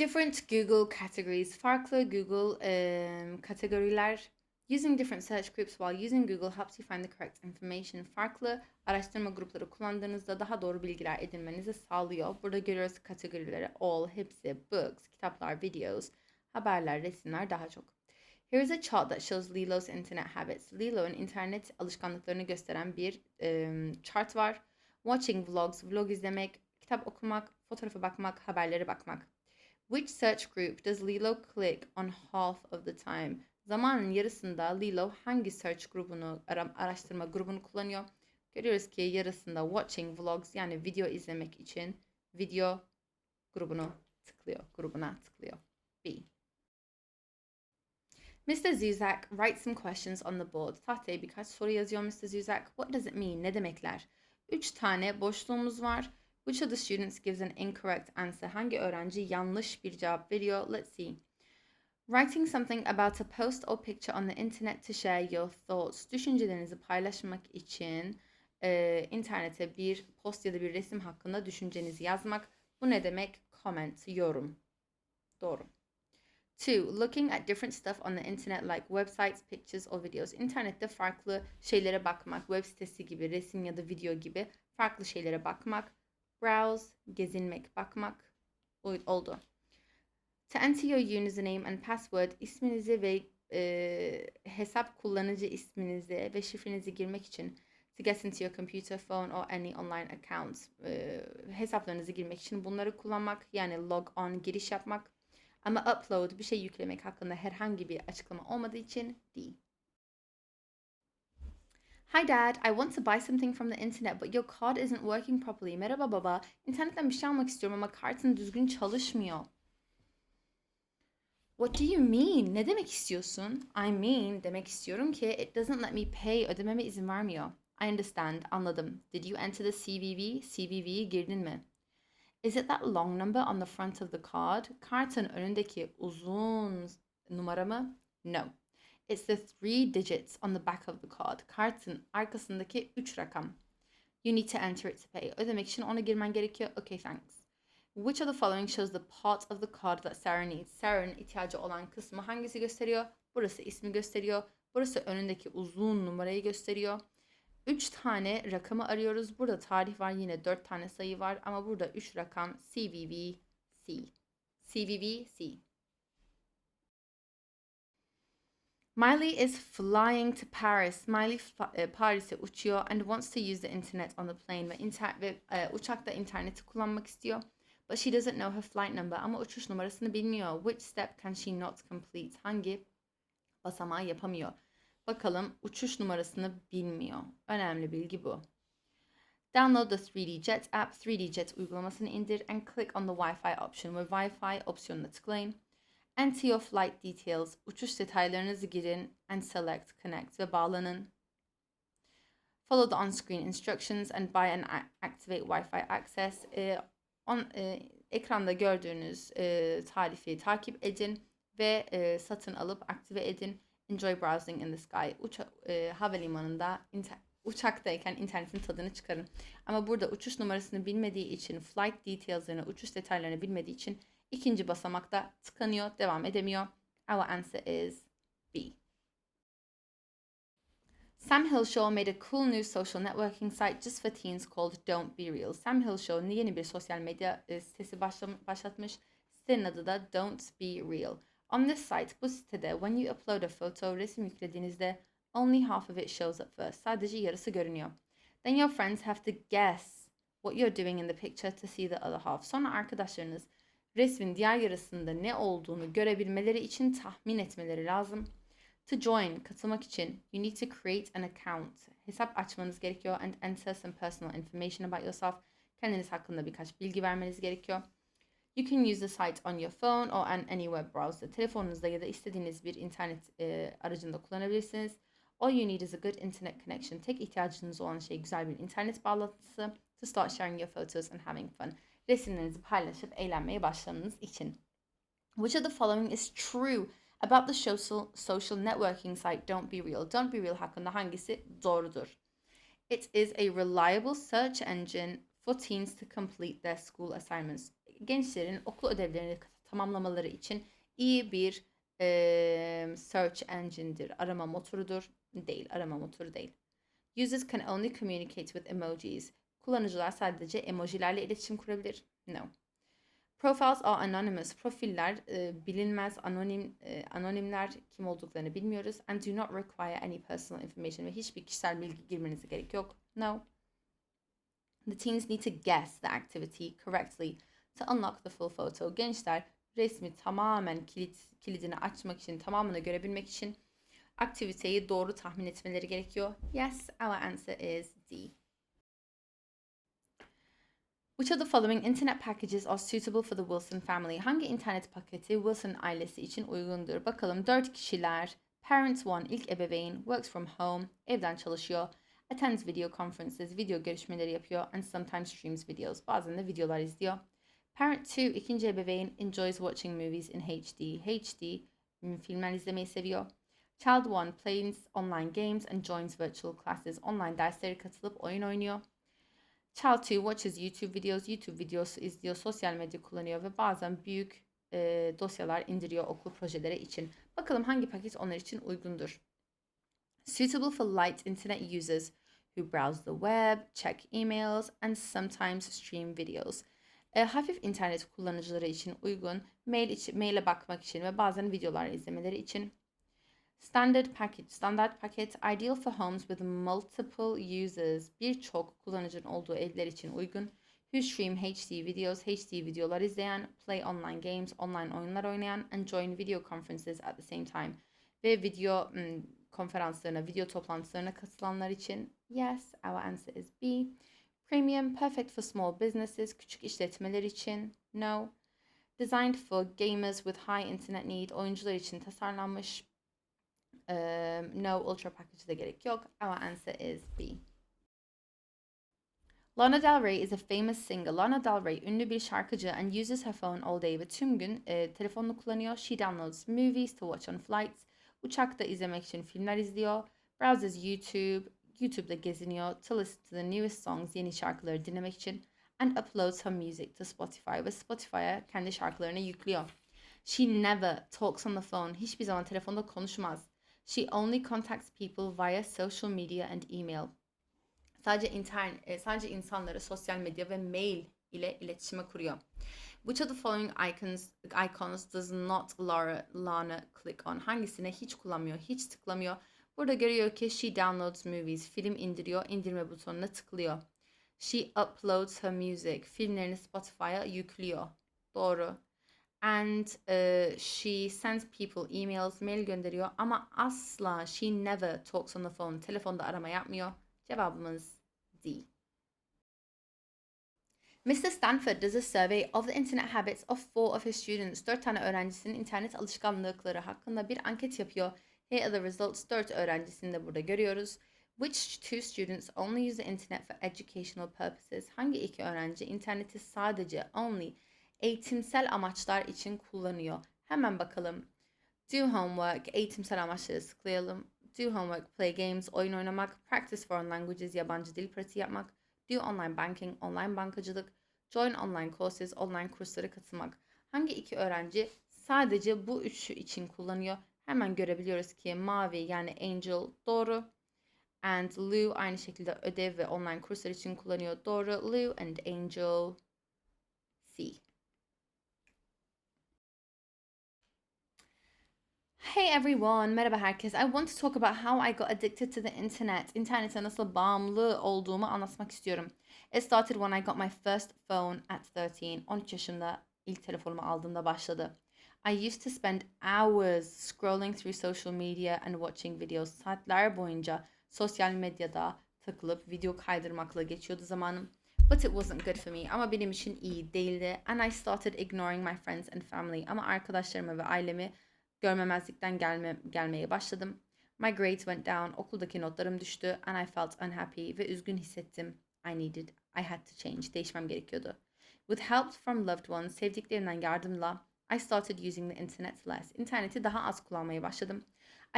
Different Google categories. Farklı Google em, kategoriler. Using different search groups while using Google helps you find the correct information. Farklı araştırma grupları kullandığınızda daha doğru bilgiler edinmenizi sağlıyor. Burada görüyoruz kategorileri. All, hepsi, books, kitaplar, videos, haberler, resimler daha çok. Here is a chart that shows Lilo's internet habits. Lilo'nun internet alışkanlıklarını gösteren bir em, chart var. Watching vlogs, vlog izlemek, kitap okumak, fotoğrafa bakmak, haberlere bakmak. Which search group does Lilo click on half of the time? Zamanın yarısında Lilo hangi search grubunu, ara- araştırma grubunu kullanıyor? Görüyoruz ki yarısında watching vlogs yani video izlemek için video grubunu tıklıyor, grubuna tıklıyor. B. Mr. Zuzak writes some questions on the board. Tahtaya birkaç soru yazıyor Mr. Zuzak. What does it mean? Ne demekler? Üç tane boşluğumuz var. Which of the students gives an incorrect answer? Hangi öğrenci yanlış bir cevap veriyor? Let's see. Writing something about a post or picture on the internet to share your thoughts. Düşüncelerinizi paylaşmak için e, internete bir post ya da bir resim hakkında düşüncenizi yazmak. Bu ne demek? Comment, yorum. Doğru. Two, looking at different stuff on the internet like websites, pictures or videos. İnternette farklı şeylere bakmak, web sitesi gibi, resim ya da video gibi farklı şeylere bakmak. Browse, gezinmek, bakmak oldu. To enter your username and password, isminizi ve e, hesap kullanıcı isminizi ve şifrenizi girmek için to get into your computer, phone or any online account e, hesaplarınızı girmek için bunları kullanmak yani log on giriş yapmak. Ama upload bir şey yüklemek hakkında herhangi bir açıklama olmadığı için D. Hi dad, I want to buy something from the internet but your card isn't working properly. Merhaba baba, internetten bir şey almak istiyorum ama kartın düzgün çalışmıyor. What do you mean? Ne demek istiyorsun? I mean demek istiyorum ki it doesn't let me pay. Ödememe izin vermiyor. I understand. Anladım. Did you enter the CVV? CVV'yi girdin mi? Is it that long number on the front of the card? Kartın önündeki uzun numara mı? No. It's the three digits on the back of the card. Kartın arkasındaki üç rakam. You need to enter it to pay. Ödemek için ona girmen gerekiyor. Okay, thanks. Which of the following shows the part of the card that Sarah needs? Sarah'ın ihtiyacı olan kısmı hangisi gösteriyor? Burası ismi gösteriyor. Burası önündeki uzun numarayı gösteriyor. 3 tane rakamı arıyoruz. Burada tarih var. Yine 4 tane sayı var. Ama burada 3 rakam CVV C. CVV C. Miley is flying to Paris. Miley e, Paris'e uçuyor and wants to use the internet on the plane ve, inter- ve e, uçakta interneti kullanmak istiyor. But she doesn't know her flight number ama uçuş numarasını bilmiyor. Which step can she not complete? Hangi basamağı yapamıyor? Bakalım uçuş numarasını bilmiyor. Önemli bilgi bu. Download the 3D Jet app. 3D Jet uygulamasını indir and click on the Wi-Fi option ve Wi-Fi opsiyonuna tıklayın. Enter your flight details. Uçuş detaylarınızı girin and select connect ve bağlanın. Follow the on-screen instructions and buy and activate Wi-Fi access. Ee, on, e, ekranda gördüğünüz e, tarifi takip edin ve e, satın alıp aktive edin. Enjoy browsing in the sky. Uça, e, havalimanında inter- uçaktayken internetin tadını çıkarın. Ama burada uçuş numarasını bilmediği için, flight details'ını, uçuş detaylarını bilmediği için ikinci basamakta tıkanıyor, devam edemiyor. Our answer is B. Sam Hillshaw made a cool new social networking site just for teens called Don't Be Real. Sam Hillshaw yeni bir sosyal medya e, sitesi başlatmış. Sitenin adı da Don't Be Real. On this site, bu sitede when you upload a photo, resim yüklediğinizde only half of it shows up first. Sadece yarısı görünüyor. Then your friends have to guess what you're doing in the picture to see the other half. Sonra arkadaşlarınız resmin diğer yarısında ne olduğunu görebilmeleri için tahmin etmeleri lazım. To join, katılmak için, you need to create an account. Hesap açmanız gerekiyor and enter some personal information about yourself. Kendiniz hakkında birkaç bilgi vermeniz gerekiyor. You can use the site on your phone or on any web browser. Telefonunuzda ya da istediğiniz bir internet e, aracında kullanabilirsiniz. All you need is a good internet connection. Tek ihtiyacınız olan şey güzel bir internet bağlantısı. To start sharing your photos and having fun. Resimlerinizi paylaşıp eğlenmeye başlamanız için. Which of the following is true about the social, social networking site Don't Be Real? Don't Be Real hakkında hangisi doğrudur? It is a reliable search engine for teens to complete their school assignments. Gençlerin okul ödevlerini tamamlamaları için iyi bir eee, search engine'dir. Arama motorudur. Değil, arama motoru değil. Users can only communicate with emojis. Kullanıcılar sadece emojilerle iletişim kurabilir. No. Profiles are anonymous. Profiller e, bilinmez, anonim e, anonimler kim olduklarını bilmiyoruz. And do not require any personal information ve hiçbir kişisel bilgi girmenize gerek yok. No. The teens need to guess the activity correctly to unlock the full photo. Gençler resmi tamamen kilit kilidini açmak için, tamamını görebilmek için aktiviteyi doğru tahmin etmeleri gerekiyor. Yes, our answer is D. Which of the following internet packages are suitable for the Wilson family? Hangi internet paketi Wilson ailesi için uygundur? Bakalım 4 kişiler. Parents 1 ilk ebeveyn, works from home, evden çalışıyor. Attends video conferences, video görüşmeleri yapıyor. And sometimes streams videos, bazen de videolar izliyor. Parent 2 ikinci ebeveyn, enjoys watching movies in HD. HD, filmler izlemeyi seviyor. Child 1 plays online games and joins virtual classes. Online dersleri katılıp oyun oynuyor. Child 2 watches YouTube videos, YouTube videosu izliyor, sosyal medya kullanıyor ve bazen büyük e, dosyalar indiriyor okul projeleri için. Bakalım hangi paket onlar için uygundur. Suitable for light internet users who browse the web, check emails and sometimes stream videos. E, hafif internet kullanıcıları için uygun, mail için, maile bakmak için ve bazen videolar izlemeleri için. Standard package, standart paket, ideal for homes with multiple users, birçok kullanıcının olduğu evler için uygun. Who stream HD videos, HD videolar izleyen, play online games, online oyunlar oynayan, and join video conferences at the same time. Ve video hmm, konferanslarına, video toplantılarına katılanlar için yes, our answer is B. Premium, perfect for small businesses, küçük işletmeler için no. Designed for gamers with high internet need, oyuncular için tasarlanmış, um, no ultra package de gerek yok. Our answer is B. Lana Del Rey is a famous singer. Lana Del Rey ünlü bir şarkıcı and uses her phone all day ve tüm gün e, telefonunu kullanıyor. She downloads movies to watch on flights. Uçakta izlemek için filmler izliyor. Browses YouTube. YouTube'da geziniyor. To listen to the newest songs, yeni şarkıları dinlemek için. And uploads her music to Spotify ve Spotify'a kendi şarkılarını yüklüyor. She never talks on the phone. Hiçbir zaman telefonda konuşmaz. She only contacts people via social media and email. Sadece internet, sadece insanları sosyal medya ve mail ile iletişime kuruyor. Which of the following icons icons does not Laura Lana click on? Hangisine hiç kullanmıyor, hiç tıklamıyor? Burada görüyor ki she downloads movies, film indiriyor, indirme butonuna tıklıyor. She uploads her music, filmlerini Spotify'a yüklüyor. Doğru. And uh, she sends people emails, mail gönderiyor ama asla she never talks on the phone, telefonda arama yapmıyor. Cevabımız D. Mr. Stanford does a survey of the internet habits of four of his students. Dört tane öğrencisinin internet alışkanlıkları hakkında bir anket yapıyor. Here are the results. Dört öğrencisini de burada görüyoruz. Which two students only use the internet for educational purposes? Hangi iki öğrenci interneti sadece only eğitimsel amaçlar için kullanıyor? Hemen bakalım. Do homework, eğitimsel amaçları sıklayalım. Do homework, play games, oyun oynamak, practice foreign languages, yabancı dil pratiği yapmak, do online banking, online bankacılık, join online courses, online kurslara katılmak. Hangi iki öğrenci sadece bu üçü için kullanıyor? Hemen görebiliyoruz ki mavi yani Angel doğru. And Lou aynı şekilde ödev ve online kurslar için kullanıyor. Doğru. Lou and Angel C. Hey everyone, merhaba herkes. I want to talk about how I got addicted to the internet. İnternete nasıl bağımlı olduğumu anlatmak istiyorum. It started when I got my first phone at 13. 13 yaşımda ilk telefonumu aldığımda başladı. I used to spend hours scrolling through social media and watching videos. Saatler boyunca sosyal medyada takılıp video kaydırmakla geçiyordu zamanım. But it wasn't good for me. Ama benim için iyi değildi. And I started ignoring my friends and family. Ama arkadaşlarımı ve ailemi görmemezlikten gelme, gelmeye başladım. My grades went down. Okuldaki notlarım düştü. And I felt unhappy. Ve üzgün hissettim. I needed, I had to change. Değişmem gerekiyordu. With help from loved ones, sevdiklerimden yardımla I started using the internet less. İnterneti daha az kullanmaya başladım.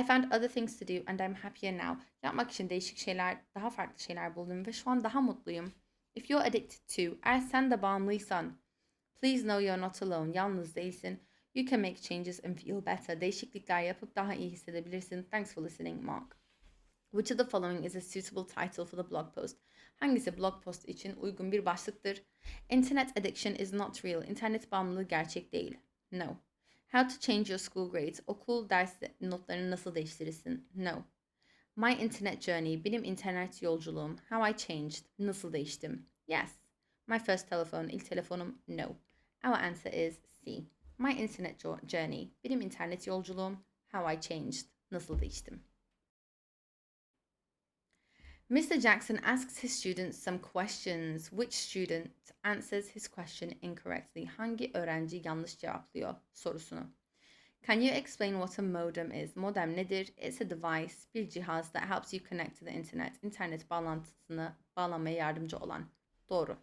I found other things to do and I'm happier now. Yapmak için değişik şeyler, daha farklı şeyler buldum ve şu an daha mutluyum. If you're addicted to, eğer sen de bağımlıysan, Please know you're not alone. Yalnız değilsin. You can make changes and feel better. Değişiklikler yapıp daha iyi hissedebilirsin. Thanks for listening, Mark. Which of the following is a suitable title for the blog post? Hangisi blog post için uygun bir başlıktır? Internet addiction is not real. İnternet bağımlılığı gerçek değil. No. How to change your school grades? Okul ders notlarını nasıl değiştirirsin? No. My internet journey, benim internet yolculuğum. How I changed, nasıl değiştim? Yes. My first telephone, ilk telefonum. No. Our answer is C. My internet jo- journey, benim internet yolculuğum. How I changed, nasıl değiştim? Mr. Jackson asks his students some questions. Which student answers his question incorrectly? Hangi öğrenci yanlış cevaplıyor sorusunu? Can you explain what a modem is? Modem nedir? It's a device, bir cihaz that helps you connect to the internet. İnternet bağlantısına bağlanmaya yardımcı olan. Doğru.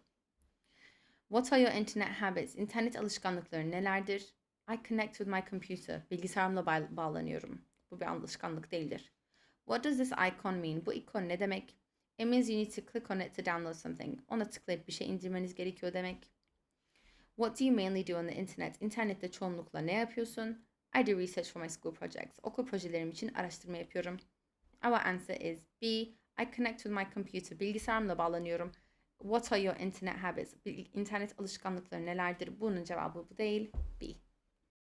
What are your internet habits? İnternet alışkanlıkları nelerdir? I connect with my computer. Bilgisayarımla bağ- bağlanıyorum. Bu bir alışkanlık değildir. What does this icon mean? Bu ikon ne demek? It means you need to click on it to download something. Ona tıklayıp bir şey indirmeniz gerekiyor demek. What do you mainly do on the internet? İnternette çoğunlukla ne yapıyorsun? I do research for my school projects. Okul projelerim için araştırma yapıyorum. Our answer is B. I connect with my computer. Bilgisayarımla bağlanıyorum. What are your internet habits? İnternet alışkanlıkları nelerdir? Bunun cevabı bu değil. B.